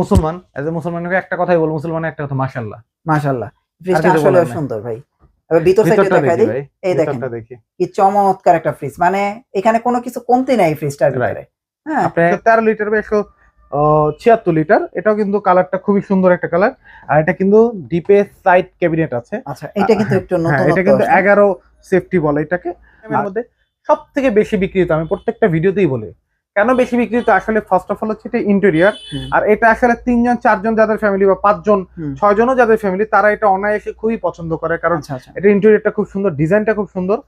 মুসলমান as a মুসলমানকে একটা কথাই বল মুসলমানের একটা কথা মাশাল্লাহ মাশাআল্লাহ। ফ্রিজটা আসলে সুন্দর ভাই। এবার ভিতর সাইডে দেখাই দেখি দিই। এই দেখেন। কি চমৎকার একটা ফ্রিজ। মানে এখানে কোনো কিছু কমতি নাই ফ্রিজটার ভিতরে। হ্যাঁ। আপনার তেরো লিটার বা একশো ছিয়াত্তর লিটার এটাও কিন্তু কালারটা খুবই সুন্দর একটা কালার। আর এটা কিন্তু ডিপে সাইড ক্যাবিনেট আছে। আচ্ছা এটা কিন্তু একটু হ্যাঁ নতুন এটা কিন্তু এগারো সেফটি বলে এটাকে। মধ্যে সব থেকে বেশি বিক্রিত আমি প্রত্যেকটা ভিডিওতেই বলি। কেন বেশি বিক্রিত? আসলে ফার্স্ট অফ অল হচ্ছে এটা ইন্টেরিয়ার আর এটা আসলে তিনজন চারজন যাদের ফ্যামিলি বা পাঁচজন ছয়জনও যাদের ফ্যামিলি তারা এটা অনায়াসে খুবই পছন্দ করে। কারণ আচ্ছা আচ্ছা। এটা ইন্টেরিয়রটা খুব সুন্দর ডিজাইনটা খুব সুন্দর।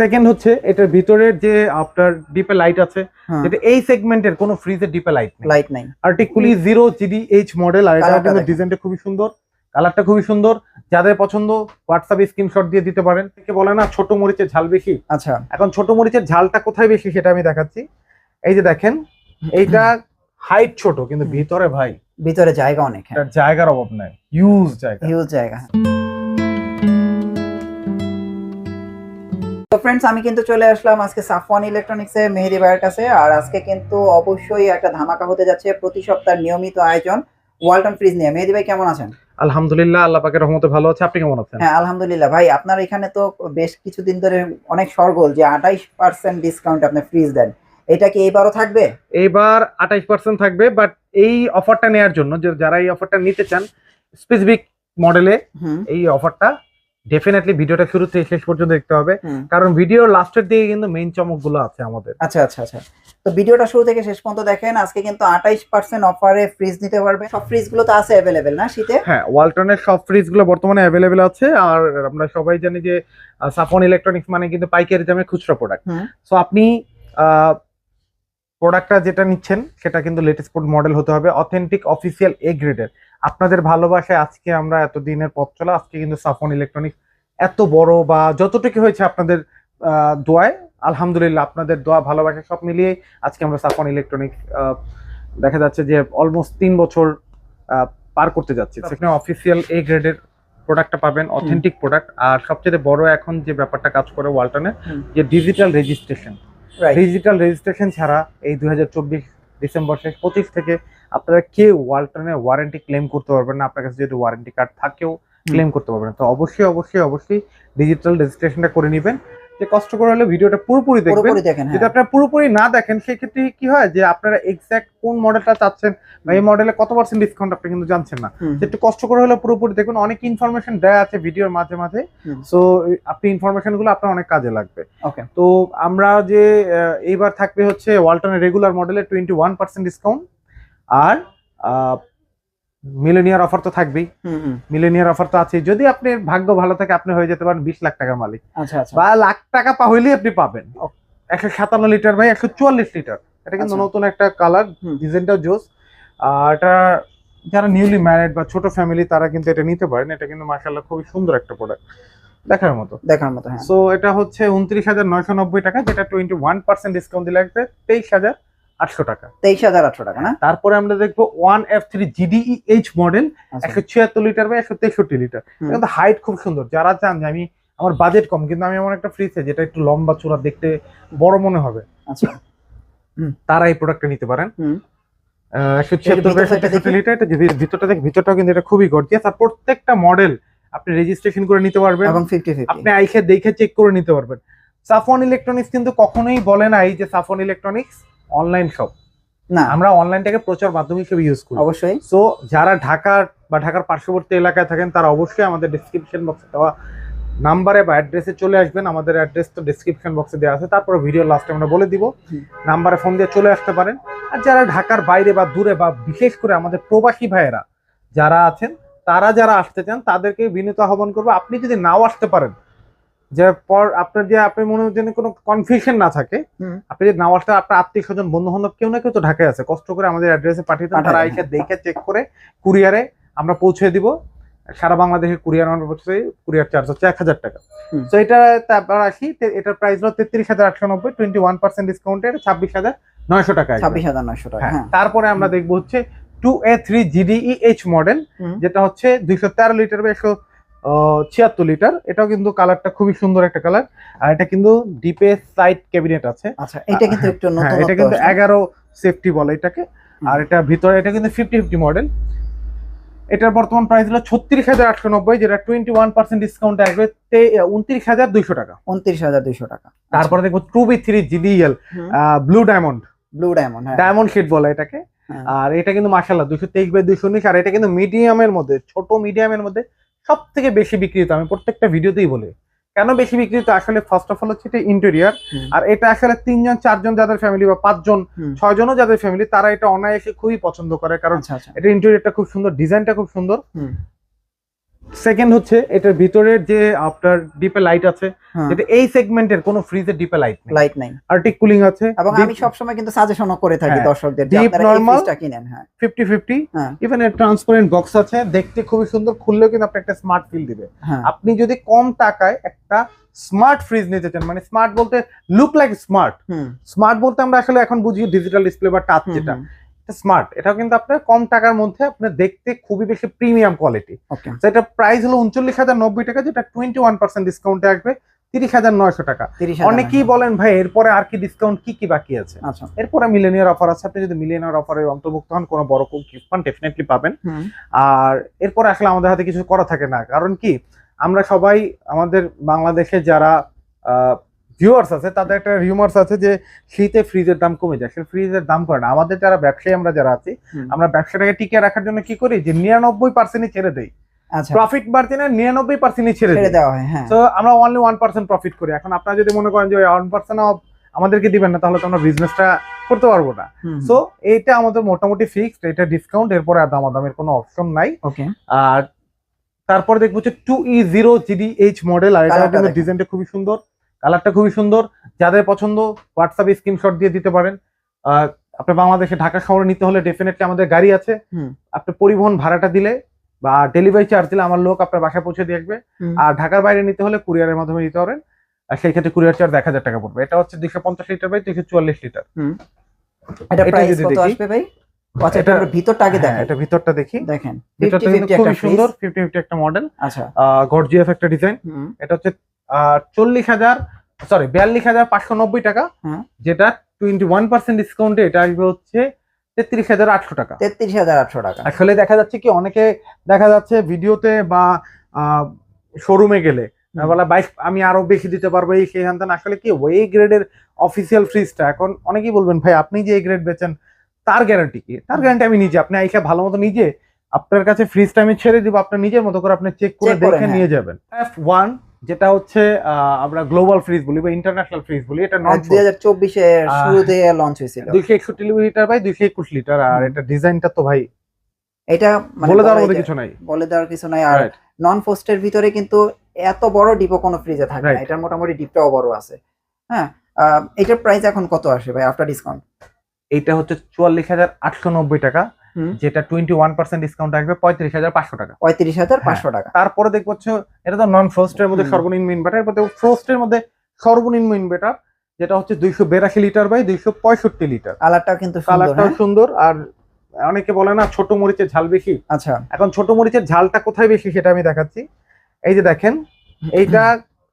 সেকেন্ড হচ্ছে এটার ভিতরের যে আপনার ডিপে লাইট আছে হ্যাঁ, যেটা এই সেগমেন্টের কোনো ফ্রিজে ডিপে লাইট নেই। লাইট নাই। আর্টিকুলি জিরো জিডি এইচ মডেল আর এটা ডিজাইনটা খুবই সুন্দর। কালারটা খুবই সুন্দর। যাদের পছন্দ হোয়াটসঅ্যাপে স্ক্রিনশট দিয়ে দিতে পারেন। কে বলে না ছোট মরিচের ঝাল বেশি। আচ্ছা। এখন ছোট মরিচের ঝালটা কোথায় বেশি সেটা আমি দেখাচ্ছি। এই যে দেখেন এইটা হাইট ছোট কিন্তু ভিতরে ভাই ভিতরে জায়গা অনেক হ্যাঁ। জায়গার অভাব নাই। ইউজ জায়গা। হিউজ জায়গা তো ফ্রেন্ডস আমি কিন্তু চলে আসলাম আজকে সাফওয়ান ইলেকট্রনিক্স মেহেদি ভাইয়ের কাছে। আর আজকে কিন্তু অবশ্যই একটা ধামাকা হতে যাচ্ছে প্রতি সপ্তাহের নিয়মিত আয়োজন ওয়ালটন ফ্রিজ নিয়ে। মেহেদি ভাই কেমন আছেন? আলহামদুলিল্লাহ আল্লাহ পাকের রহমতে ভালো আছে। আপনি কেমন আছেন? হ্যাঁ আলহামদুলিল্লাহ। ভাই আপনার এখানে তো বেশ কিছুদিন ধরে অনেক সরগোল যে আঠাইশ পার্সেন্ট ডিসকাউন্ট আপনি ফ্রিজ দেন। এটা কি এইবারও থাকবে? এইবার আঠাইশ পার্সেন্ট থাকবে বাট এই অফারটা নেওয়ার জন্য যে যারা এই অফারটা নিতে চান স্পেসিফিক মডেলে এই অফারটা ডেফিনেটলি ভিডিওটা শুরু থেকে শেষ পর্যন্ত দেখতে হবে। কারণ ভিডিওর লাস্টের দিকে কিন্তু মেইন চমকগুলো আছে আমাদের। আচ্ছা আচ্ছা আচ্ছা। তো ভিডিওটা শুরু থেকে শেষ পর্যন্ত দেখেন আজকে কিন্তু আঠাইশ পার্সেন্ট অফারে ফ্রিজ নিতে পারবে। সব ফ্রিজগুলো তো আছে অ্যাভেলেবেল না শীতে? হ্যাঁ ওয়ালটনের সব ফ্রিজগুলো বর্তমানে অ্যাভেলেবেল আছে আর আমরা সবাই জানি যে সাফন ইলেকট্রনিক্স মানে কিন্তু পাইকারি দামে খুচরা প্রোডাক্ট সো আপনি প্রোডাক্টটা যেটা নিচ্ছেন সেটা কিন্তু লেটেস্ট মডেল হতে হবে অথেন্টিক অফিসিয়াল এ গ্রেডের আপনাদের ভালোবাসায় আজকে আমরা এত দিনের পথ চলা আজকে কিন্তু সাফন ইলেকট্রনিক্স এত বড় বা যতটুকু হয়েছে আপনাদের আহ, দোয়ায় আলহামদুলিল্লাহ আপনাদের দোয়া ভালোবাসা সব মিলিয়ে আজকে আমরা সাফন ইলেকট্রনিক্স দেখা যাচ্ছে যে অলমোস্ট তিন বছর পার করতে যাচ্ছি। সেখানে অফিসিয়াল এ গ্রেডের প্রোডাক্টটা পাবেন অথেন্টিক প্রোডাক্ট আর সবচেয়ে বড় এখন যে ব্যাপারটা কাজ করে ওয়ালটনে যে ডিজিটাল রেজিস্ট্রেশন ডিজিটাল রেজিস্ট্রেশন ছাড়া এই দুই হাজার চব্বিশ ডিসেম্বর শেষ পঁচিশ থেকে আপনারা কেউ ওয়ালটনের ওয়ারেন্টি ক্লেম করতে পারবেন না। আপনার কাছে যদি ওয়ারেন্টি কার্ড থাকেও ক্লেম করতে পারবেন তো অবশ্যই অবশ্যই অবশ্যই ডিজিটাল রেজিস্ট্রেশনটা করে নেবেন। যে কষ্ট করে হলে ভিডিওটা পুরোপুরি দেখবেন। যদি হ্যাঁ। আপনারা পুরোপুরি না দেখেন সেক্ষেত্রে কি হয় যে আপনারা এক্সাক্ট কোন মডেলটা চাচ্ছেন বা এই মডেলে কত পার্সেন্ট ডিসকাউন্ট আপনি কিন্তু জানছেন না। একটু কষ্ট করে হলে পুরোপুরি দেখুন অনেক ইনফরমেশন দেয়া আছে ভিডিওর মাঝে মাঝে। সো আপনি ইনফরমেশনগুলো আপনার অনেক কাজে লাগবে। ওকে তো আমরা যে এইবার থাকবে হচ্ছে ওয়ালটনের রেগুলার মডেলে টোয়েন্টি ওয়ান পার্সেন্ট ডিসকাউন্ট আর মিলেনিয়ার অফার তো থাকবেই। মিলেনিয়ার অফার তো আছে যদি আপনি ভাগ্য ভালো থাকে আপনি হয়ে যেতে পারেন বিশ লাখ টাকার মালিক। আচ্ছা আচ্ছা। বা লাখ টাকা পা হইলেই আপনি পাবেন। একশো সাতান্ন লিটার ভাই একশো চুয়াল্লিশ লিটার। এটা কিন্তু আচ্ছা। নতুন একটা কালার হুম। ডিজাইনটাও জোস। আর এটা যারা নিউলি ম্যারিড বা ছোট ফ্যামিলি তারা কিন্তু এটা নিতে পারেন। এটা কিন্তু মার্শাল্লাহ খুবই সুন্দর একটা প্রোডাক্ট দেখার মতো। দেখার মতো হ্যাঁ। সো এটা হচ্ছে উনত্রিশ হাজার নয়শো নব্বই টাকা যেটা টোয়েন্টি ওয়ান পার্সেন্ট ডিসকাউন্ট দিলে আসবে। তেইশ হাজার আটশো টাকা। তেইশ হাজার আটশো টাকা না? তারপরে আমরা দেখব one F three GDE H model আচ্ছা। একশো ছিয়াত্তর লিটার বা একশো তেষট্টি লিটার। কিন্তু হাইট খুব সুন্দর। যারা চান যে আমি আমার বাজেট কম কিন্তু আমি এমন একটা ফ্রিজ যেটা একটু লম্বা চূড়া দেখতে বড় মনে হবে। আচ্ছা। তারা এই প্রোডাক্টটা নিতে পারেন। একশো ছিয়াত্তর দেখি। লিটার এটা ভিতরটা দেখ ভিতরটাও কিন্তু এটা খুবই গর্জিয়াস আর প্রত্যেকটা মডেল আপনি রেজিস্ট্রেশন করে নিতে পারবেন। এবং আপনি আইখে দেখে চেক করে নিতে পারবেন। সাফন ইলেকট্রনিক্স কিন্তু কখনোই বলে না এই যে সাফন ইলেকট্রনিক্স অনলাইন শপ না। আমরা অনলাইনটাকে প্রচার মাধ্যম হিসেবে ইউজ করি। অবশ্যই। সো যারা ঢাকার বা ঢাকার পার্শ্ববর্তী এলাকায় থাকেন তারা অবশ্যই আমাদের ডিসক্রিপশন বক্সে দেওয়া নাম্বারে বা অ্যাড্রেসে চলে আসবেন। আমাদের অ্যাড্রেস তো ডিসক্রিপশন বক্সে দেওয়া আছে। তারপরে ভিডিও লাস্টে আমরা বলে দিব। নাম্বারে ফোন দিয়ে চলে আসতে পারেন। আর যারা ঢাকার বাইরে বা দূরে বা বিশেষ করে আমাদের প্রবাসী ভাইয়েরা যারা আছেন তারা যারা আসতে চান তাদেরকে বিনীত আহ্বান করব আপনি যদি নাও আসতে পারেন যে পর আপনার যে আপনি মনে যেন কোনো কনফিউশন না থাকে আপনি যদি নাও আপনার আত্মীয় স্বজন বন্ধু বান্ধব কেউ না কেউ তো ঢাকায় আছে কষ্ট করে আমাদের অ্যাড্রেসে পাঠিয়ে দেন তারা আইসা দেখে চেক করে কুরিয়ারে আমরা পৌঁছে দিব। সারা বাংলাদেশে কুরিয়ার আমরা পৌঁছে কুরিয়ার চার্জ হচ্ছে এক হাজার টাকা। তো এটা তারপর আসি এটার প্রাইস হলো তেত্রিশ হাজার আটশো নব্বই টোয়েন্টি ওয়ান পার্সেন্ট ডিসকাউন্টের ছাব্বিশ হাজার নয়শো টাকা ছাব্বিশ হাজার নয়শো টাকা হ্যাঁ, হ্যাঁ। তারপরে আমরা দেখব হচ্ছে two A three GDE H model. যেটা হচ্ছে দুইশো তেরো লিটার বা একশো ছিয়াত্তর লিটার। এটাও কিন্তু কালারটা খুবই সুন্দর একটা কালার। আর এটা কিন্তু ডিপে সাইড ক্যাবিনেট আছে। আচ্ছা এটা কিন্তু একটু হ্যাঁ নতুন এটা কিন্তু এগারো সেফটি বলে এটাকে। আর এটা ভিতরে এটা কিন্তু ফিফটি ফিফটি মডেল। এটার বর্তমান প্রাইস হলো ছত্রিশ হাজার আটশো নব্বই যেটা টোয়েন্টি ওয়ান পার্সেন্ট ডিসকাউন্ট আসবে উনত্রিশ হাজার দুইশো টাকা। উনত্রিশ হাজার দুইশো টাকা। তারপরে দেখব two B three GDL blue diamond blue diamond diamond sheet বলে এটাকে। হ্যাঁ। আর এটা কিন্তু মাসাল্লাহ দুশো তেইশ বাই দুশো উনিশ। আর এটা কিন্তু মিডিয়ামের মধ্যে ছোট মিডিয়ামের মধ্যে সব থেকে বেশি বিক্রিত আমি প্রত্যেকটা ভিডিওতেই বলি। কেন বেশি বিক্রিত? আসলে ফার্স্ট অফ অল হচ্ছে এটা ইন্টেরিয়ার আর এটা আসলে তিনজন চারজন যাদের ফ্যামিলি বা পাঁচজন ছয়জনও যাদের ফ্যামিলি তারা এটা অনায়াসে খুবই পছন্দ করে। কারণ আচ্ছা আচ্ছা। এটা ইন্টেরিয়ারটা খুব সুন্দর ডিজাইনটা খুব সুন্দর। সেকেন্ড হচ্ছে এটার ভিতরের যে আপনার ডিপে লাইট আছে হ্যাঁ। যেটা এই সেগমেন্টের কোনো ফ্রিজে ডিপে লাইট নেই। লাইট নাই। আর্টিক কুলিং আছে। এবং আমি সবসময় কিন্তু সাজেশনও করে থাকি হ্যাঁ। দর্শকদের যে আপনারা এই ফ্রিজটা কিনেন হ্যাঁ। ফিফটি ফিফটি হ্যাঁ। ইভেন এর ট্রান্সপারেন্ট বক্স আছে দেখতে খুবই সুন্দর খুললেও কিন্তু আপনি একটা স্মার্ট ফিল দিবে। হ্যাঁ। আপনি যদি কম টাকায় একটা স্মার্ট ফ্রিজ নিতে চান মানে স্মার্ট বলতে লুক লাইক স্মার্ট স্মার্ট বলতে আমরা আসলে এখন বুঝি ডিজিটাল ডিসপ্লে বা টাচ যেটা। স্মার্ট এটাও কিন্তু আপনার কম টাকার মধ্যে আপনার দেখতে খুবই বেশি প্রিমিয়াম কোয়ালিটি ওকে যেটা প্রাইস হলো উনচল্লিশ হাজার নব্বই টাকা যেটা টোয়েন্টি ওয়ান পার্সেন্ট ডিসকাউন্টে আসবে তিরিশ হাজার নয়শো টাকা। অনেকেই বলেন ভাই এরপরে আর কি ডিসকাউন্ট কি কি বাকি আছে? আচ্ছা। এরপরে মিলেনিয়ার অফার আছে। আপনি যদি মিলেনিয়ার অফারে অন্তর্ভুক্ত হন কোনো বড় গিফট পান ডেফিনেটলি পাবেন। আর এরপরে আসলে আমাদের হাতে কিছু করা থাকে না। কারণ কি আমরা সবাই আমাদের বাংলাদেশে যারা ভিউয়ার্স আছে তাদের একটা রিউমার্স আছে যে শীতে ফ্রিজের দাম কমে যায়। সে ফ্রিজের দাম করে না। আমাদের যারা ব্যবসায়ী আমরা যারা আছি আমরা ব্যবসাটাকে টিকিয়ে রাখার জন্য কি করি? যে নিরানব্বই পার্সেন্টই ছেড়ে দেই। আচ্ছা। প্রফিট বাড়ছে না নিরানব্বই পার্সেন্টই ছেড়ে দেওয়া হয় হ্যাঁ। তো আমরা অনলি ওয়ান পার্সেন্ট প্রফিট করি। এখন আপনারা যদি মনে করেন যে ওয়ান পার্সেন্ট আমাদেরকে দিবেন না তাহলে তো আমরা বিজনেসটা করতে পারব না। সো এইটা আমাদের মোটামুটি ফিক্সড এটা ডিসকাউন্ট এরপরে আর দামাদামের কোনো অপশন নাই। ওকে আর তারপরে দেখব হচ্ছে two E zero GD H model আর এটা কিন্তু ডিজাইনটা খুবই সুন্দর। কালারটা খুবই সুন্দর। যাদের পছন্দ হোয়াটসঅ্যাপে স্ক্রিনশট দিয়ে দিতে পারেন। আহ, আপনি বাংলাদেশে ঢাকা শহরে নিতে হলে ডেফিনেটলি আমাদের গাড়ি আছে। আপনি পরিবহন ভাড়াটা দিলে বা ডেলিভারি চার্জ দিলে আমার লোক আপনার বাসায় পৌঁছে দিয়ে আসবে। আর ঢাকার বাইরে নিতে হলে কুরিয়ারের মাধ্যমে নিতে পারেন। আর সেই ক্ষেত্রে কুরিয়ার চার্জ এক হাজার টাকা পড়বে। এটা হচ্ছে দুশো পঞ্চাশ লিটার বাই দুশো চুয়াল্লিশ লিটার এটা প্রাইস কত আসবে ভাই? আচ্ছা এটা এটা- ভিতরটা আগে হ্যাঁ, এটা ভিতরটা দেখি। দেখেন। ভিতরটা 50 কিন্তু 50 খুবই একটা সুন্দর। সুন্দর মডেল আচ্ছা। গর্জিয়াস একটা ডিজাইন এটা হচ্ছে চল্লিশ হাজার সরি বিয়াল্লিশ হাজার পাঁচশো নব্বই টাকা হুম। যেটা টোয়েন্টি ওয়ান পার্সেন্ট ডিসকাউন্টে এটা আসবে হচ্ছে তেত্রিশ হাজার আটশো টাকা তেত্রিশ হাজার আটশো টাকা আসলে দেখা যাচ্ছে কি অনেকে দেখা যাচ্ছে ভিডিওতে বা শোরুমে গেলে। বলা বাইশ আমি আরও বেশি দিতে পারব এই সেই হান্তান আসলে কি ওই গ্রেডের অফিসিয়াল ফ্রিজটা এখন অনেকেই বলবেন ভাই আপনি যে এই গ্রেড বেচেন তার গ্যারান্টি কি তার গ্যারান্টি আমি নিজে আপনি আইসা ভালো মতো নিজে আপনার কাছে ফ্রিজটা আমি ছেড়ে দিব আপনার নিজের মতো করে আপনি চেক করে দেখে হ্যাঁ। নিয়ে যাবেন এফ ওয়ান যেটা হচ্ছে আমরা গ্লোবাল ফ্রিজ বলি বা ইন্টারন্যাশনাল ফ্রিজ বলি এটা নন দুই হাজার চব্বিশের শুরুতে লঞ্চ হয়েছিল দুইশো একষট্টি লিটার বাই দুইশো একুশ লিটার আর। এটা ডিজাইনটা তো ভাই এটা মানে বলে দেওয়ার মতো কিছু নাই বলে দেওয়ার কিছু নাই আর. নন ফোস্টের ভিতরে কিন্তু এত বড় ডিপো কোনো ফ্রিজে থাকে না. এটার মোটামুটি ডিপটাও বড় আছে হ্যাঁ এটার প্রাইস এখন কত আসে ভাই আফটার ডিসকাউন্ট এটা হচ্ছে চুয়াল্লিশ হাজার আটশো নব্বই টাকা। যেটা টোয়েন্টি ওয়ান পার্সেন্ট ডিসকাউন্ট আসবে পঁয়ত্রিশ হাজার পাঁচশো টাকা। পঁয়ত্রিশ হাজার হ্যাঁ। পাঁচশো টাকা। তারপরে দেখব হচ্ছে এটা তো নন ফ্রোস্টের মধ্যে সর্বনিম্ন ইনভার্টার এরপর ফ্রোস্টের মধ্যে সর্বনিম্ন ইনভার্টার যেটা হচ্ছে দুইশো বেরাশি লিটার বাই দুইশো পঁয়ষট্টি লিটার। কালারটাও কিন্তু সুন্দর কালারটাও হ্যাঁ? সুন্দর আর অনেকে বলে না ছোট মরিচের ঝাল বেশি। আচ্ছা। এখন ছোট মরিচের ঝালটা কোথায় বেশি সেটা আমি দেখাচ্ছি। এই যে দেখেন এইটা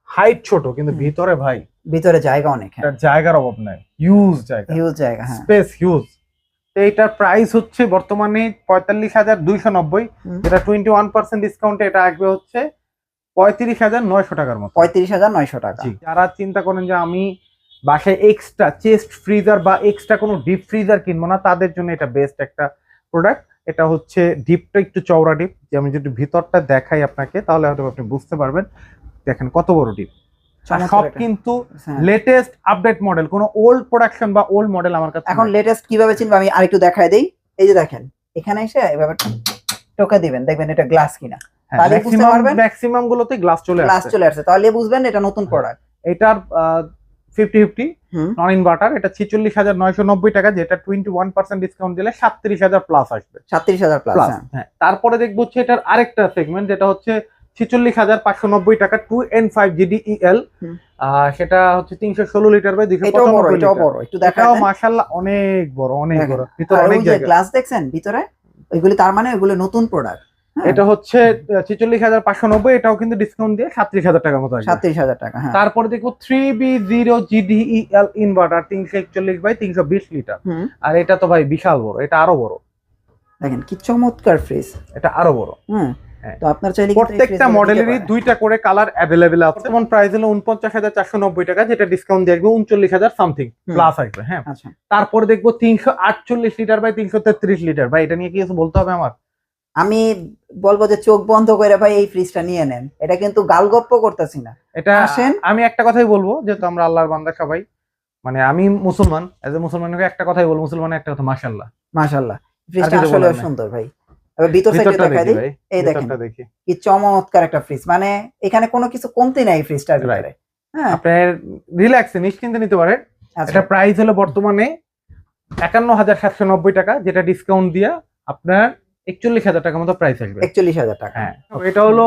হাইট ছোট কিন্তু ভিতরে ভাই। ভিতরে জায়গা অনেক হ্যাঁ। জায়গার অভাব নাই। ইউজ জায়গা। হিউজ জায়গা হ্যাঁ। স্পেস হিউজ তো এইটার প্রাইস হচ্ছে বর্তমানে পঁয়তাল্লিশ হাজার দুইশো নব্বই। যেটা টোয়েন্টি ওয়ান পার্সেন্ট ডিসকাউন্টে এটা আসবে হচ্ছে পঁয়ত্রিশ হাজার নয়শো টাকার মতো পঁয়ত্রিশ হাজার নয়শো টাকা। যারা চিন্তা করেন যে আমি বাসায় এক্সট্রা চেস্ট ফ্রিজার বা এক্সট্রা কোনো ডিপ ফ্রিজার কিনবো না তাদের জন্য এটা বেস্ট একটা প্রোডাক্ট এটা হচ্ছে ডিপটা একটু চওড়া ডিপ যে আমি যদি ভিতরটা দেখাই আপনাকে তাহলে হয়তো আপনি বুঝতে পারবেন। দেখেন কত বড় ডিপ সব একটা। কিন্তু হ্যাঁ। লেটেস্ট আপডেট মডেল কোনো ওল্ড প্রোডাকশন বা ওল্ড মডেল আমার কাছে এখন লেটেস্ট কীভাবে চিনবো? আমি আরেকটু দেখায় দেই। এই যে দেখেন এখানে এসে এভাবে টোকা দিবেন দেখবেন এটা গ্লাস কিনা। হ্যাঁ, তাহলে বুঝতে ম্যাক্সিমাম পারবেন। ম্যাক্সিমাম গুলোতে গ্লাস চলে গ্লাস চলে আসছে। তাহলে বুঝবেন এটা নতুন প্রোডাক্ট এটার ফিফটি ফিফটি হুম। নন ইনভার্টার এটা ছিচল্লিশ হাজার নয়শো নব্বই টাকা যেটা টোয়েন্টি ওয়ান পার্সেন্ট ডিসকাউন্ট দিলে সাতত্রিশ হাজার প্লাস আসবে। সাতত্রিশ হাজার প্লাস প্লাস হ্যাঁ। তারপরে দেখব হচ্ছে এটার আরেকটা সেগমেন্ট যেটা হচ্ছে ছিচল্লিশ হাজার পাঁচশো নব্বই টাকা টু এন ফাইভ জিডিইএল হুম। সেটা হচ্ছে তিনশো ষোলো লিটার বাই দুইশো এটাও মাসাল্লাহ অনেক বড় অনেক বড় ভিতরে অনেক গ্লাস দেখছেন ভিতরে? ওইগুলি তার মানে ওইগুলো নতুন প্রোডাক্ট হ্যাঁ, এটা হচ্ছে ছেচল্লিশ হাজার পাঁচশো নব্বই এটাও কিন্তু ডিসকাউন্ট দিয়ে সাতত্রিশ হাজার টাকার মতো আসবে। সাতত্রিশ হাজার টাকা হ্যাঁ। তারপরে দেখব three B zero GDEL inverter তিনশো একচল্লিশ বাই তিনশো বিশ লিটার। আর এটা তো ভাই বিশাল বড় এটা আরও বড়। দেখেন কি চমৎকার ফ্রিজ এটা আরও বড়। হুম। হ্যাঁ। তো আপনার চাইলে প্রত্যেকটা মডেলেরই দুইটা করে কালার অ্যাভেলেবেল আছে। যেমন প্রাইস হলো উনপঞ্চাশ হাজার চারশো নব্বই টাকা যেটা ডিসকাউন্ট দিয়ে আসবে উনচল্লিশ হাজার সামথিং প্লাস আসবে হ্যাঁ। আচ্ছা। তারপরে দেখব তিনশো আটচল্লিশ লিটার বাই তিনশো তেত্রিশ লিটার ভাই এটা নিয়ে কি কিছু বলতে হবে আমার? আমি বলব যে চোখ বন্ধ করে ভাই এই ফ্রিজটা নিয়ে নেন। এটা কিন্তু গালগপ্প করতেছি না। এটা আসেন। আমি একটা কথাই বলব যেহেতু আমরা আল্লাহর বান্দা সবাই মানে আমি মুসলমান এজ এ মুসলমানকে একটা কথাই বলব মুসলমানের একটা কথা মাশাল্লাহ মাশাল্লাহ ফ্রিজটা আসলে সুন্দর ভাই। এবার ভিতর সাইডে দেখা দিই। এই দেখেন। কি চমৎকার একটা ফ্রিজ মানে এখানে কোনো কিছু কমতি নাই ফ্রিজটার ভিতরে। হ্যাঁ। আপনার রিল্যাক্সে নিশ্চিন্তে নিতে পারেন। আচ্ছা। এটা প্রাইস হলো বর্তমানে একান্ন হাজার সাতশো নব্বই টাকা যেটা ডিসকাউন্ট দিয়া আপনার একচল্লিশ হাজার টাকার মতো প্রাইস আসবে। একচল্লিশ হাজার টাকা। হ্যাঁ। এটা হলো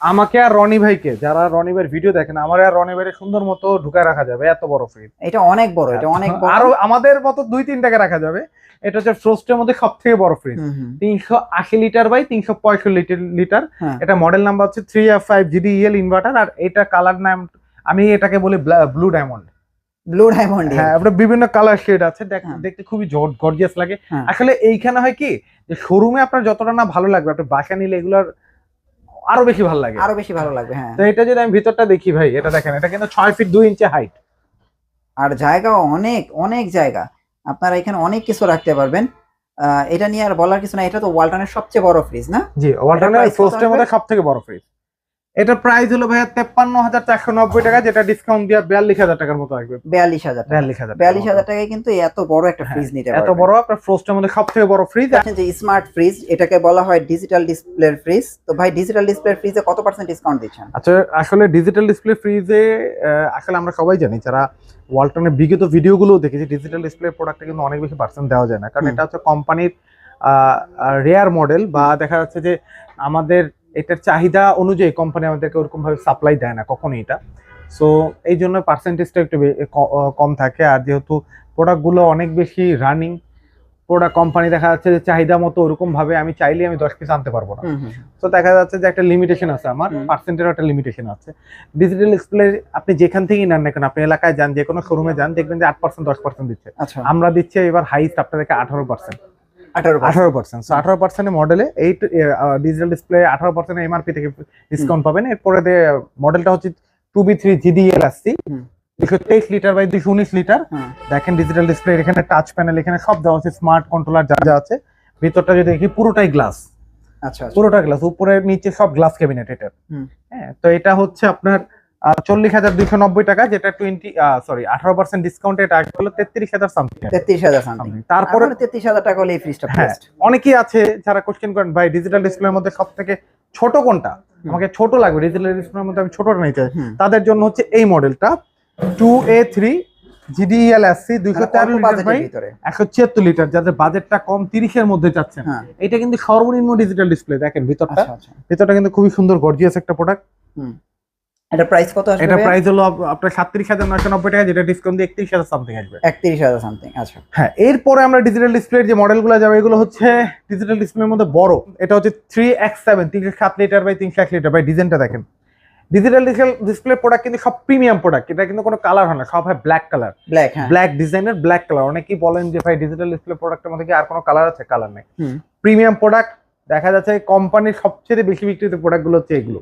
আমাকে আর রনি ভাইকে যারা রনি ভাইয়ের ভিডিও দেখেন আমার আর রনি ভাইয়ের সুন্দর মতো ঢুকায় রাখা যাবে এত বড় ফ্রিজ এটা অনেক বড় এটা অনেক বড়। আরও আমাদের মতো দুই তিন টাকা রাখা যাবে। এটা হচ্ছে ফ্রোস্টের মধ্যে সব থেকে বড় ফ্রিজ। তিনশো আশি লিটার বাই তিনশো পঁয়ষট্টি লিটার হ্যাঁ। এটা মডেল নাম্বার হচ্ছে three F five GDL inverter আর এটা কালার নাম আমি এটাকে বলি ব্লু ডায়মন্ড ব্লু ডায়মন্ড হ্যাঁ আপনার বিভিন্ন কালার শেড আছে হ্যাঁ। দেখতে খুবই গর্জিয়াস লাগে। হ্যাঁ। আসলে এইখানে হয় কি যে শোরুমে আপনার যতটা না ভালো লাগবে আপনার বাসা নিলে এগুলোর আরও বেশি ভালো লাগে। আরও বেশি ভালো লাগবে হ্যাঁ। তো এটা যদি আমি ভিতরটা দেখি ভাই এটা দেখেন এটা কিন্তু ছয় ফিট দুই ইঞ্চি হাইট আর জায়গা অনেক অনেক জায়গা। আপনারা এখানে অনেক কিছু রাখতে পারবেন। আহ, এটা নিয়ে আর বলার কিছু না এটা তো ওয়ালটনের সবচেয়ে বড় ফ্রিজ না? জি ওয়ালটনের price মধ্যে সব থেকে বড় ফ্রিজ এটার প্রাইস হলো ভাইয়া তেপ্পান্ন হাজার চারশো নব্বই টাকা যেটা ডিসকাউন্ট দিয়ে বিয়াল্লিশ হাজার টাকার মতো আসবে। বিয়াল্লিশ হাজার বিয়াল্লিশ হাজার বিয়াল্লিশ হাজার টাকায় কিন্তু এত বড় একটা হ্যাঁ, ফ্রিজ নিতে এত বড় আপনার ফ্রোস্টের মধ্যে সব থেকে বড় ফ্রিজ দেখেন যে স্মার্ট ফ্রিজ এটাকে বলা হয় ডিজিটাল ডিসপ্লে ফ্রিজ তো ভাই ডিজিটাল ডিসপ্লে ফ্রিজে কত পার্সেন্ট ডিসকাউন্ট দিচ্ছেন? আচ্ছা আসলে ডিজিটাল ডিসপ্লে ফ্রিজে আসলে আমরা সবাই জানি যারা ওয়ালটনের বিগত ভিডিওগুলো দেখেছি ডিজিটাল ডিসপ্লে প্রোডাক্টে কিন্তু অনেক বেশি পার্সেন্ট দেওয়া যায় না। কারণ এটা হচ্ছে কোম্পানির রেয়ার মডেল বা দেখা যাচ্ছে যে আমাদের এটার চাহিদা অনুযায়ী কোম্পানি আমাদেরকে ওরকম ভাবে সাপ্লাই দেয় না কখনোই এটা। সো এই জন্য পার্সেন্টেজটা একটু কম থাকে। আর যেহেতু প্রোডাক্টগুলো অনেক বেশি রানিং প্রোডাক্ট কোম্পানি দেখা যাচ্ছে যে চাহিদা মতো ওরকম ভাবে আমি চাইলে আমি দশ পিস আনতে পারব না। তো দেখা যাচ্ছে যে একটা লিমিটেশন আছে আমার। পার্সেন্টের একটা লিমিটেশন আছে। ডিজিটাল ডিসপ্লে আপনি যেখান থেকেই নেন না কেন আপনি এলাকায় যান যে কোনো শোরুমে যান দেখবেন যে আট পার্সেন্ট দশ পার্সেন্ট দিচ্ছে। আচ্ছা। আমরা দিচ্ছি এবার হাইস্ট আপনাদেরকে আঠারো পার্সেন্ট আঠারো আঠারো পার্সেন্ট সো আঠারো পার্সেন্টের মডেলে এই ডিজিটাল ডিসপ্লে আঠারো পার্সেন্ট এমআরপি থেকে ডিসকাউন্ট পাবেন। এরপরে মডেলটা হচ্ছে টু বি থ্রি জিডিএল আসছি দুশো তেইশ লিটার বাই দুশো উনিশ লিটার দেখেন ডিজিটাল ডিসপ্লে এখানে টাচ প্যানেল এখানে সব দেওয়া আছে। স্মার্ট কন্ট্রোলার যা যা আছে। ভিতরটা যদি দেখি পুরোটাই গ্লাস আচ্ছা আচ্ছা। পুরোটা গ্লাস উপরে নিচে সব গ্লাস ক্যাবিনেট হ্যাঁ তো এটা হচ্ছে আপনার চল্লিশ হাজার দুইশো নব্বই টাকা যেটা টোয়েন্টি সরি আঠারো পার্সেন্ট ডিসকাউন্ট এটা হলো তেত্রিশ হাজার সামথিং তেত্রিশ হাজার সামথিং তারপরে তেত্রিশ হাজার টাকা হলে এই ফ্রিজটা হ্যাঁ অনেকেই আছে যারা কোশ্চেন করেন ভাই ডিজিটাল ডিসপ্লের মধ্যে সব থেকে ছোট কোনটা? আমাকে ছোট লাগবে ডিজিটাল ডিসপ্লের মধ্যে আমি ছোটটা নিতে চাই তাদের জন্য হচ্ছে এই মডেলটা two A three GDL SC দুইশো তেরো লিটার ভিতরে। একশো ছিয়াত্তর লিটার যাদের বাজেটটা কম তিরিশের মধ্যে যাচ্ছে হ্যাঁ। এটা কিন্তু সর্বনিম্ন ডিজিটাল ডিসপ্লে দেখেন ভিতরটা। আচ্ছা আচ্ছা। ভিতরটা কিন্তু খুবই সুন্দর গর্জিয়াস একটা প্রোডাক্ট এটা প্রাইস কত আসবে এটা প্রাইস হলো আপনার সাতত্রিশ হাজার নয়শো নব্বই টাকা যেটা ডিসকাউন্ট দিয়ে একত্রিশ হাজার সামথিং আসবে। একত্রিশ হাজার সামথিং আচ্ছা। হ্যাঁ এরপরে আমরা ডিজিটাল ডিসপ্লের যে মডেলগুলো যাবে এগুলো হচ্ছে ডিজিটাল ডিসপ্লের মধ্যে বড়। এটা হচ্ছে থ্রি এক্স সেভেন তিনশো সাত লিটার বাই তিনশো এক লিটার বাই ডিজাইনটা দেখেন। ডিজিটাল ডিসপ্লে প্রোডাক্ট কিন্তু সব প্রিমিয়াম প্রোডাক্ট এটা কিন্তু কোনো কালার হয় না সব হয় ব্ল্যাক কালার ব্ল্যাক হ্যাঁ। ব্ল্যাক ডিজাইনের ব্ল্যাক কালার অনেকেই বলেন যে ভাই ডিজিটাল ডিসপ্লে প্রোডাক্টের মধ্যে কি আর কোনো কালার আছে? কালার নেই। প্রিমিয়াম প্রোডাক্ট দেখা যাচ্ছে কোম্পানির সবচেয়ে বেশি বিক্রিত প্রোডাক্টগুলো হচ্ছে এগুলো।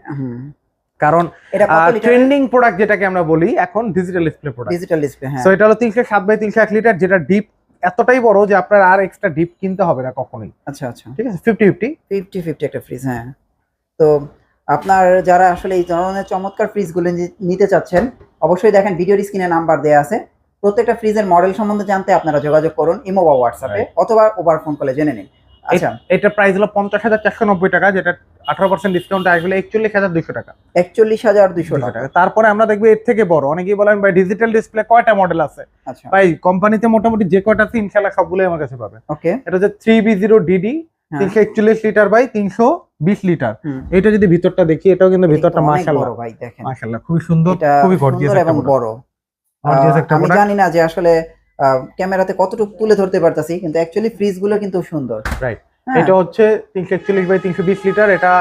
কারণ এটা ট্রেন্ডিং প্রোডাক্ট যেটাকে আমরা বলি এখন digital display product digital display হ্যাঁ। সো এটা হলো তিনশো সাত বাই তিনশো এক লিটার যেটা ডিপ এতটাই বড় যে আপনার আর এক্সট্রা ডিপ কিনতে হবে না কখনোই। আচ্ছা আচ্ছা। ঠিক আছে? ফিফটি ফিফটি ফিফটি ফিফটি একটা ফ্রিজ হ্যাঁ। তো আপনার যারা আসলে এই ধরনের চমৎকার ফ্রিজগুলো নিতে চাচ্ছেন অবশ্যই দেখেন ভিডিওর স্ক্রিনে নাম্বার দেয়া আছে। প্রত্যেকটা ফ্রিজের মডেল সম্বন্ধে জানতে আপনারা যোগাযোগ করুন ইমো বা হোয়াটসঅ্যাপে অথবা ওভার ফোন কলে জেনে নিন। এটা প্রাইস হলো পঞ্চাশ হাজার চারশো নব্বই টাকা যেটা আঠারো পার্সেন্ট ডিসকাউন্ট আসবে একচল্লিশ হাজার দুশো টাকা। একচল্লিশ হাজার দুইশো টাকা। তারপরে আমরা দেখব এর থেকে বড়। অনেকেই বলেন ভাই ডিজিটাল ডিসপ্লে কয়টা মডেল আছে? আচ্ছা। ভাই কোম্পানিতে মোটামুটি যে কয়টা আছে ইনশাল্লাহ সবগুলোই আমার কাছে পাবে। ওকে। এটা হচ্ছে থ্রি বি জিরো ডিডি। তিনশো একচল্লিশ লিটার বাই তিনশো বিশ লিটার এটা যদি ভিতরটা দেখি এটাও কিন্তু ভিতরটা মাশাল্লাহ বড় ভাই দেখেন। মাশাল্লাহ খুবই সুন্দর খুবই গর্জিয়াস এবং বড়। আমি জানি না যে আসলে ক্যামেরাতে কতটুকু তুলে ধরতে পারতাছি কিন্তু অ্যাকচুয়ালি ফ্রিজগুলো কিন্তু সুন্দর। Right. হ্যাঁ। এটা হচ্ছে তিনশো একচল্লিশ বাই তিনশো বিশ লিটার এটা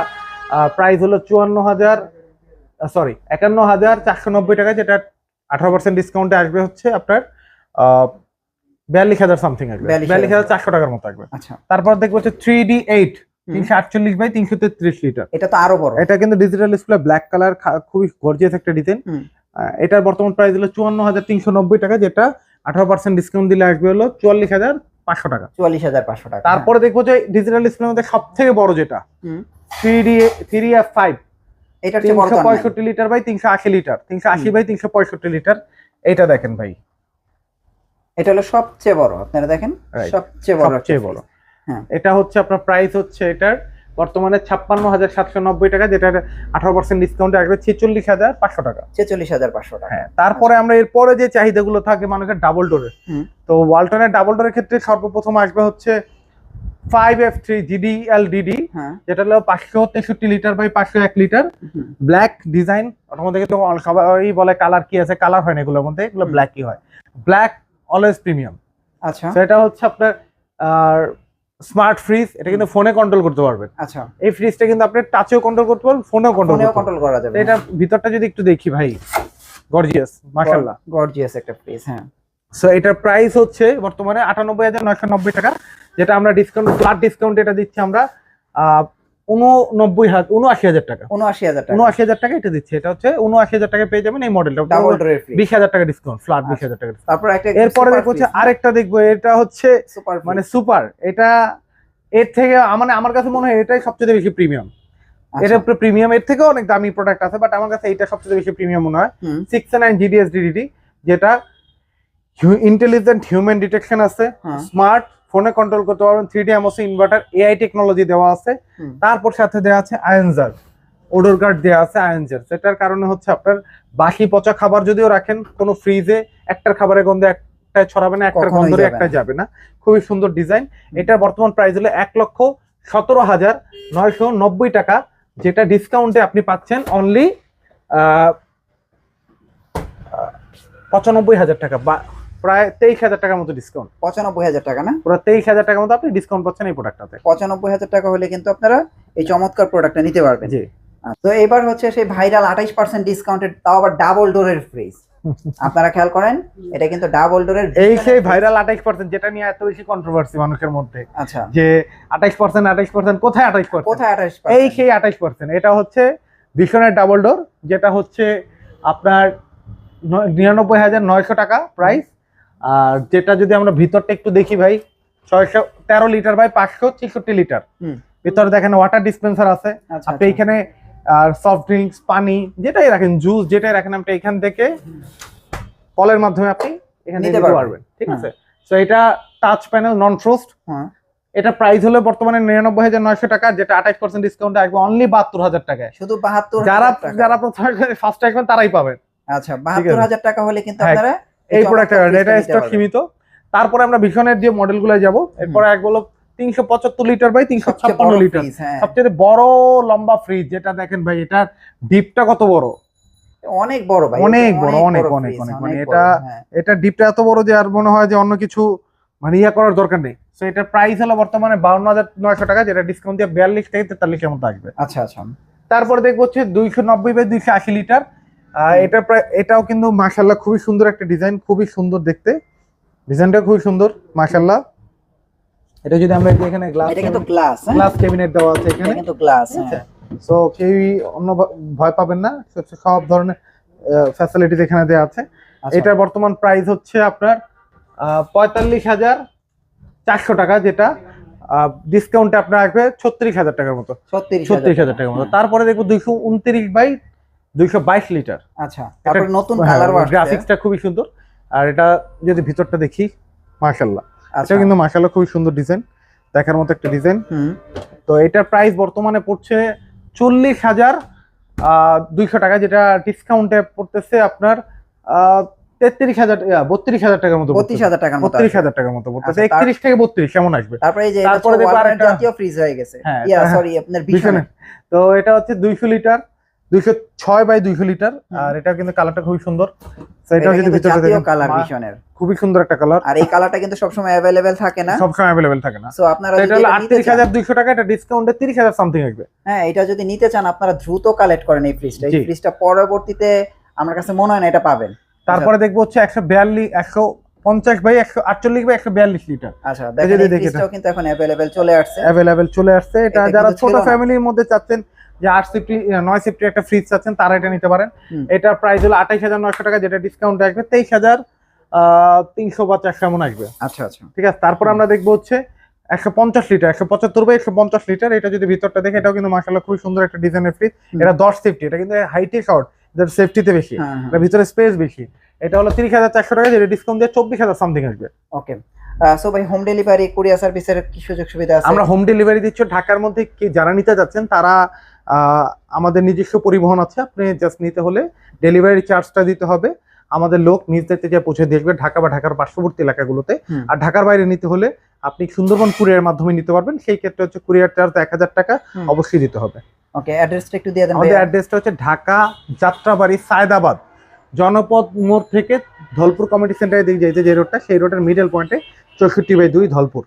প্রাইস হলো চুয়ান্ন হাজার সরি একান্ন হাজার চারশো নব্বই টাকা যেটা আঠারো পার্সেন্ট ডিসকাউন্টে আসবে হচ্ছে আপনার বিয়াল্লিশ হাজার সামথিং আসবে। 42,000 বিয়াল্লিশ হাজার চারশো টাকার মতো আসবে। আচ্ছা। তারপর দেখব হচ্ছে থ্রি ডি এইট তিনশো আটচল্লিশ বাই তিনশো তেত্রিশ লিটার এটা তো আরও বড়। এটা কিন্তু ডিজিটাল ডিসপ্লে ব্ল্যাক কালার খুবই গর্জিয়াস একটা ডিজাইন এটার বর্তমান প্রাইস হলো চুয়ান্ন হাজার তিনশো নব্বই টাকা যেটা আঠারো পার্সেন্ট ডিসকাউন্ট দিলে আসবে হলো চুয়াল্লিশ হাজার পাঁচশো টাকা চুয়াল্লিশ হাজার পাঁচশো টাকা তারপরে দেখব যে ডিজিটাল ডিসপ্লের মধ্যে সব থেকে বড় যেটা হুম। Three D three F five বড় তিনশো আর। পঁয়ষট্টি লিটার বাই তিনশো আশি লিটার তিনশো আশি। বাই তিনশো পঁয়ষট্টি লিটার এটা দেখেন ভাই এটা হলো সবচেয়ে বড় আপনারা দেখেন সবচেয়ে বড় সবচেয়ে বড় হ্যাঁ। এটা হচ্ছে আপনার প্রাইস হচ্ছে এটার বর্তমানে ছাপ্পান্ন হাজার সাতশো নব্বই টাকা যেটা আঠারো পার্সেন্ট ডিসকাউন্টে আসবে ছেচল্লিশ হাজার পাঁচশো টাকা। ছেচল্লিশ হাজার পাঁচশো টাকা। হ্যাঁ তারপরে আমরা এরপরে যে চাহিদাগুলো থাকে মানুষের ডাবল ডোরের তো ওয়ালটনের ডাবল ডোরের ক্ষেত্রে সর্বপ্রথম আসবে হচ্ছে five F three GD L DD যেটা হলো পাঁচশো তেষট্টি লিটার বাই পাঁচশো এক লিটার। ব্ল্যাক ডিজাইন ওটার মধ্যে কিন্তু সবাই বলে কালার কি আছে কালার হয় না এগুলোর মধ্যে এগুলো ব্ল্যাকই হয়। ব্ল্যাক অলওয়েজ প্রিমিয়াম আচ্ছা। সেটা হচ্ছে আপনার আর স্মার্ট ফ্রিজ এটা কিন্তু ফোনে কন্ট্রোল করতে পারবেন। আচ্ছা। এই ফ্রিজটা কিন্তু আপনি টাচেও কন্ট্রোল করতে পারবেন ফোনেও কন্ট্রোল কন্ট্রোল করা যাবে। এটা ভিতরটা যদি একটু দেখি ভাই গর্জিয়াস মাশাআল্লাহ। গর্জিয়াস একটা ফ্রিজ হ্যাঁ। সো এটার প্রাইস হচ্ছে বর্তমানে আটানব্বই হাজার নয়শো নব্বই টাকা যেটা আমরা ডিসকাউন্ট ফ্ল্যাট ডিসকাউন্ট এটা দিচ্ছি আমরা উননব্বই হাজার উনআশি হাজার টাকা। উনআশি হাজার টাকা। উনআশি হাজার টাকা এটা দিচ্ছে। এটা হচ্ছে উনআশি হাজার টাকা পেয়ে যাবেন এই মডেলটা ডাবল বিশ হাজার টাকা ডিসকাউন্ট ফ্ল্যাট বিশ আচ্ছা। হাজার টাকা discount। তারপর একটা এরপরে দেখব হচ্ছে আরেকটা দেখব এটা হচ্ছে সুপার মানে সুপার এটা এর থেকে মানে আমার কাছে মনে হয় এটাই সবচেয়ে বেশি প্রিমিয়াম আচ্ছা। এটা প্রিমিয়াম এর থেকেও অনেক দামি প্রোডাক্ট আছে বাট আমার কাছে এটা সবচেয়ে বেশি প্রিমিয়াম মনে হয়। সিক্স নাইন জিডিএস ডিডিটি যেটা ইন্টেলিজেন্ট হিউম্যান ডিটেকশন আছে। হ্যাঁ। স্মার্ট ফোনে কন্ট্রোল করতে পারবেন three D MOC inverter AI technology দেওয়া আছে। তারপর সাথে দেওয়া আছে আয়েনজার ওডোর গার্ড দেওয়া আছে আয়েনজার সেটার কারণে হচ্ছে আপনার বাকি পচা খাবার যদিও রাখেন কোনো ফ্রিজে একটার খাবারের গন্ধে একটাই ছড়াবে না একটার গন্ধে একটা যাবে না। খুবই সুন্দর ডিজাইন এটার বর্তমান প্রাইস হলো এক লক্ষ সতেরো হাজার নয়শো নব্বই টাকা। যেটা ডিসকাউন্টে আপনি পাচ্ছেন অনলি পঁচানব্বই হাজার টাকা। বা প্রায় তেইশ হাজার টাকার মতো ডিসকাউন্ট পঁচানব্বই হাজার টাকা না? পুরো তেইশ হাজার টাকার মতো আপনি ডিসকাউন্ট পাচ্ছেন এই প্রোডাক্টটাতে পঁচানব্বই হাজার টাকা হলে কিন্তু আপনারা এই চমৎকার প্রোডাক্টটা নিতে পারবেন। জি। তো এবার হচ্ছে সেই ভাইরাল আঠাইশ পার্সেন্ট ডিসকাউন্টেড তাও আবার ডাবল ডোরের ফ্রিজ আপনারা খেয়াল করেন এটা কিন্তু ডাবল ডোরের এই সেই ভাইরাল আঠাইশ পার্সেন্ট যেটা নিয়ে এত বেশি কন্ট্রোভার্সি মানুষের মধ্যে আচ্ছা। যে আঠাইশ পার্সেন্ট আঠাইশ পার্সেন্ট কোথায় আঠাইশ পার্সেন্ট কোথায় আঠাইশ এই সেই আঠাইশ পার্সেন্ট এটা হচ্ছে ভীষণের ডাবল ডোর যেটা হচ্ছে আপনার নিরানব্বই হাজার নয়শো টাকা প্রাইস আর যেটা যদি আমরা ভিতরটা একটু দেখি ভাই ছয়শো তেরো লিটার বাই পাঁচশো ছেষট্টি লিটার। ভিতরে দেখেন ওয়াটার ডিসপেন্সার আছে। আচ্ছা আপনি এখানে আর সফট ড্রিঙ্কস পানি যেটাই রাখেন জুস যেটাই রাখেন আপনি এখান থেকে কলের মাধ্যমে আপনি এখানে নিতে পারবেন। ঠিক হ্যাঁ। আছে তো এটা টাচ প্যানেল নন ফ্রোস্ট হ্যাঁ। এটা প্রাইস হলো বর্তমানে নিরানব্বই হাজার নয়শো টাকা যেটা আঠাশ পার্সেন্ট ডিসকাউন্ট আসবে অনলি বাহাত্তর হাজার টাকায়। শুধু বাহাত্তর যারা যারা প্রথমে ফার্স্ট আসবেন তারাই পাবেন। আচ্ছা বাহাত্তর হাজার টাকা হলে কিন্তু হ্যাঁ, আপনারা এই fridge টা এটা স্টক সীমিত। তারপরে আমরা ভীষণের যে মডেলগুলো যাব এরপরে এক বলো তিনশো পঁচাত্তর লিটার বাই তিনশো ছাপ্পান্ন লিটার হ্যাঁ। সবচেয়ে বড় লম্বা ফ্রিজ যেটা দেখেন ভাই এটার ডিপটা কত বড়? অনেক বড় ভাই অনেক বড়, অনেক, অনেক, অনেক, অনেক মানে এটা- হ্যাঁ। এটা ডিপটা এত বড় যে আর মনে হয় যে অন্য কিছু মানে ইয়া করার দরকার নেই। তো এটার প্রাইস হলো বর্তমানে বাউন্ন হাজার নয়শো টাকা যেটা ডিসকাউন্ট দিয়ে বিয়াল্লিশ থেকে তেতাল্লিশের মতো আসবে। আচ্ছা আচ্ছা। তারপরে দেখব হচ্ছে দুইশো নব্বই বাই দুইশো আশি লিটার। এটা প্রায় এটাও কিন্তু মাশাল্লাহ খুবই সুন্দর একটা ডিজাইন খুবই সুন্দর দেখতে। ডিজাইনটা খুবই সুন্দর মাশাল্লাহ এটা যদি আমরা এখানে গ্লাস এটা কিন্তু গ্লাস হ্যাঁ? গ্লাস ক্যাবিনেট দেওয়া আছে এখানে। কিন্তু গ্লাস হ্যাঁ। সো কেউই অন্য ভয় পাবেন না। সব- ধরনের ফ্যাসিলিটিস এখানে দেওয়া আছে। আচ্ছা, এটার বর্তমান প্রাইস হচ্ছে আপনার পঁয়তাল্লিশ হাজার চারশো টাকা যেটা ডিসকাউন্টে আপনার আসবে ছত্রিশ হাজার টাকার মতো। ছত্রিশ হাজার টাকার মতো। তারপরে দেখব দুইশো উনত্রিশ বাই দুইশো বাইশ লিটার। আচ্ছা তারপর নতুন কালার গ্রাফিক্সটা খুবই সুন্দর। আর এটা যদি ভিতরটা দেখি মাশাল্লাহ আচ্ছা। এটা কিন্তু মাশাল্লাহ খুবই সুন্দর ডিজাইন দেখার মতো একটা ডিজাইন হুম। তো এটার প্রাইস বর্তমানে পড়ছে চল্লিশ হাজার দুইশো টাকা যেটা ডিসকাউন্টে পড়তেছে আপনার তেত্রিশ হাজার বত্রিশ হাজার টাকার মতো বত্রিশ হাজার টাকার মতো বত্রিশ হাজার টাকার মতো পড়তেছে। আচ্ছা, একত্রিশ থেকে বত্রিশ কেমন আসবে। তারপরে এই যে তারপরে তারপরে দেখব আরেকটা- জাতীয় ফ্রিজ হয়ে গেছে। হ্যাঁ, হ্যাঁ, সরি আপনার তো এটা হচ্ছে দুইশো লিটার। দুইশো ছয় বাই দুইশো লিটার। আর এটা কিন্তু কালারটা খুবই সুন্দর। এটাও যদি ভিতরে দেখেন কালার মা- খুবই সুন্দর একটা কালার আর এই কালারটা কিন্তু সবসময় থাকে না। সবসময় অ্যাভেলেবেল থাকে না। সো আপনারা এটা হলো এটা নিতে আটত্রিশ চান- হাজার দুইশো টাকা এটা ডিসকাউন্টে তিরিশ হাজার সামথিং আসবে হ্যাঁ এটা যদি নিতে চান আপনারা দ্রুত কালেক্ট করেন এই ফ্রিজটা এই। ফ্রিজটা পরবর্তীতে আমার কাছে মনে হয় না এটা পাবেন। তারপরে দেখব হচ্ছে একশো বিয়াল্লিশ একশো পঞ্চাশ বাই একশো আটচল্লিশ বাই একশো বিয়াল্লিশ লিটার। আচ্ছা দেখেন কিন্তু এখন অ্যাভেলেবেল চলে আসছে। অ্যাভেলেবেল চলে আসছে। এটা যারা ছোট ফ্যামিলির মধ্যে চাচ্ছেন যে আট সিফটি নয় সিফটি একটা ফ্রিজ চাচ্ছেন তারা এটা নিতে পারেন। এটার প্রাইস হলো আঠাইশ হাজার নয়শো টাকা যেটা ডিসকাউন্ট আসবে তেইশ হাজার তিনশো বা চারশো এমন আসবে। আচ্ছা আচ্ছা। ঠিক আছে তারপর আমরা দেখব হচ্ছে একশো পঞ্চাশ লিটার একশো পঁচাত্তর বাই একশো পঞ্চাশ লিটার এটা যদি ভিতরটা দেখে এটাও কিন্তু মাসাল্লাহ খুবই সুন্দর একটা ডিজাইনের ফ্রিজ এটা দশ সেফটি এটা কিন্তু হাইটে শর্ট যেটা সেফটিতে বেশি। হ্যাঁ হ্যাঁ। এটা ভিতরে স্পেস বেশি। এটা হলো তিরিশ হাজার চারশো টাকা যেটা ডিসকাউন্ট দিয়ে চব্বিশ হাজার সামথিং আসবে। ওকে সো ভাই হোম ডেলিভারি কুরিয়ার সার্ভিসের কি সুযোগ সুবিধা আছে? আমরা হোম ডেলিভারি দিচ্ছি ঢাকার মধ্যে কি যারা নিতে যাচ্ছেন তারা আমাদের নিজস্ব পরিবহন আছে আপনি জাস্ট নিতে হলে ডেলিভারি চার্জটা দিতে হবে। আমাদের লোক নিজ দায়িত্বে যে পৌঁছে দেখবে ঢাকা বা ঢাকার পার্শ্ববর্তী এলাকাগুলোতে। আর ঢাকার বাইরে নিতে হলে আপনি সুন্দরবন কুরিয়ার মাধ্যমে নিতে পারবেন সেই ক্ষেত্রে হচ্ছে কুরিয়ার চার্জ এক হাজার টাকা অবশ্যই দিতে হবে। ওকে অ্যাড্রেসটা একটু দিয়ে দেন আমাদের। অ্যাড্রেসটা হচ্ছে ঢাকা যাত্রাবাড়ি সায়দাবাদ। জনপদ মোড় থেকে ধলপুর কমিটি সেন্টারে দিকে যাইতে যে রোডটা সেই রোডের মিডল পয়েন্টে চৌষট্টি বাই দুই ধলপুর।